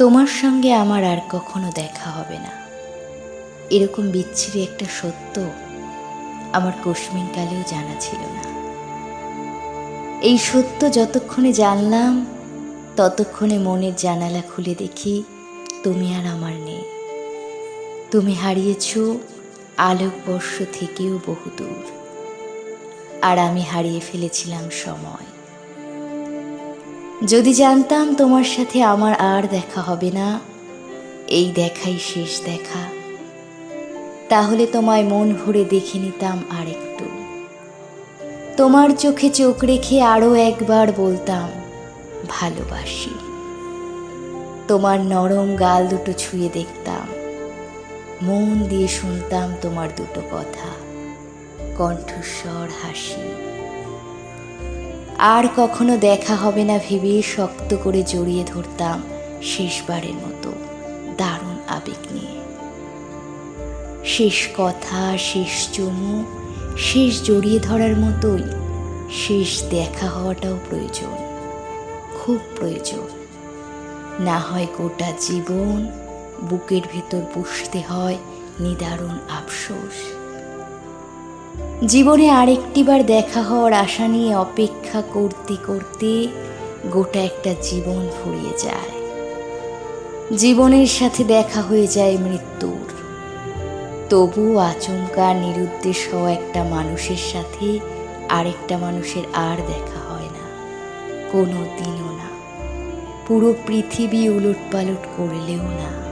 তোমার সঙ্গে আমার আর কখনো দেখা হবে না। এরকম বিচ্ছিরি একটা সত্য আমার কালেও জানা ছিল না। এই সত্য যতক্ষণে জানলাম, ততক্ষণে মনের জানালা খুলে দেখি তুমি আর আমার নেই। তুমি হারিয়েছ আলোকবর্ষ থেকেও বহুদূর। আর আমি হারিয়ে ফেলেছিলাম সময়। যদি জানতাম তোমার সাথে আমার আর দেখা হবে না, এই দেখাই শেষ দেখা। তাহলে তোমায় মন ভরে দেখে নিতাম আর একটু তোমার চোখে চোখ রেখে আরও একবার বলতাম, ভালোবাসি। তোমার নরম গাল দুটো ছুঁয়ে দেখতাম, মন দিয়ে শুনতাম তোমার দুটো কথা, কণ্ঠস্বর হাসি। আর কখনো দেখা হবে না ভেবে শক্ত করে জড়িয়ে ধরতাম শেষবারের মতো। দারুণ আবেগ নিয়ে। শেষ কথা, শেষ চুমু, শেষ জড়িয়ে ধরার মতোই শেষ দেখা হওয়াটাও প্রয়োজন, খুব প্রয়োজন। না হয় গোটা জীবন বুকের ভিতর বসতে হয় নিদারুণ আফসোস। জীবনে আরেকটিবার দেখা হওয়ার আশা নিয়ে অপেক্ষা করতে করতে গোটা একটা জীবন ফুরিয়ে যায়। জীবনের সাথে দেখা হয়ে যায় মৃত্যুর। তবু আচমকা নিরুদ্দেশ হওয়া একটা মানুষের সাথে আরেকটা মানুষের আর দেখা হয় না কোনো দিনও না। পুরো পৃথিবী উলট পালট করলেও না।